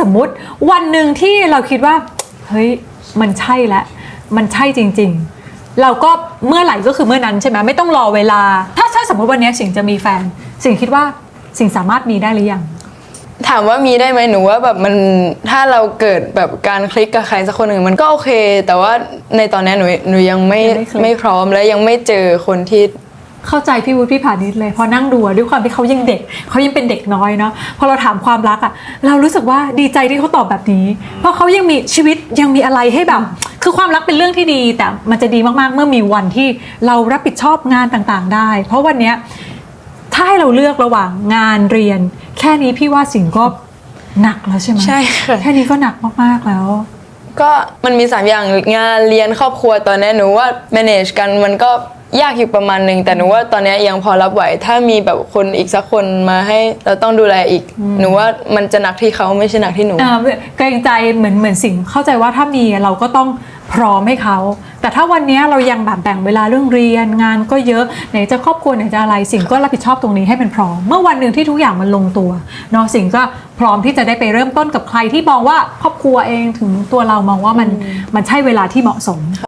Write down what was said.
สมมุติวันหนึ่งที่เราคิดว่า เฮ้ย มันใช่แล้วมันใช่จริง ๆ เราก็เมื่อไหร่ก็คือเมื่อนั้นใช่ไหมไม่ต้องรอเวลา ถ้าถ้าสมมติวันนี้สิงจะมีแฟน สิงคิดว่าสิงสามารถมีได้หรือยังถามว่ามีได้ไหมหนูว่าแบบมันถ้าเราเกิดแบบการคลิกกับใครสักคนหนึ่งมันก็โอเค แต่ว่าในตอนนี้หนูหนูยังไม่ยังไม่คลิกไม่พร้อมและยังไม่เจอคนที่ เข้าใจพี่วุฒิพี่ผานิดเลยพอนั่งดูอะด้วยความที่เขายังเด็กเขายังเป็นเด็กน้อยเนาะพอเราถามความรักอะเรารู้สึกว่าดีใจที่เขาตอบแบบนี้ เพราะเขายังมีชีวิตยังมีอะไรให้แบบ คือความรักเป็นเรื่องที่ดี แต่มันจะดีมากๆเมื่อมีวันที่เรารับผิดชอบงานต่างๆ ได้ เพราะวันเนี้ยถ้าให้เราเลือกระหว่างงานเรียน แค่นี้พี่ว่าสิ่งก็หนักแล้วใช่ไหมใช่ค่ะแค่นี้ก็หนักมากๆแล้ว ก็มันมีสามอย่างงานเรียนครอบครัวตอนนี้หนูว่า manage กันมันก็ ยากอยู่ประมาณหนึ่งแต่หนูว่าตอนนี้ยังพอรับไหว ถ้ามีแบบคนอีกสักคนมาให้เราต้องดูแลอีก หนูว่ามันจะหนักที่เขาไม่ใช่หนักที่หนู อ่าเกรงใจเหมือนเหมือนสิ่งเข้าใจว่าถ้ามีเราก็ต้องพร้อมให้เขา แต่ถ้าวันนี้เรายังแบบแบ่งเวลาเรื่องเรียนงานก็เยอะไหนจะครอบครัวไหนจะอะไร สิ่งก็รับผิดชอบตรงนี้ให้เป็นพร้อม เมื่อวันหนึ่งที่ทุกอย่างมันลงตัวเนาะสิ่งก็พร้อมที่จะได้ไปเริ่มต้นกับใครที่มองว่าครอบครัวเองถึงตัวเรามองว่ามันมันใช่เวลาที่เหมาะสม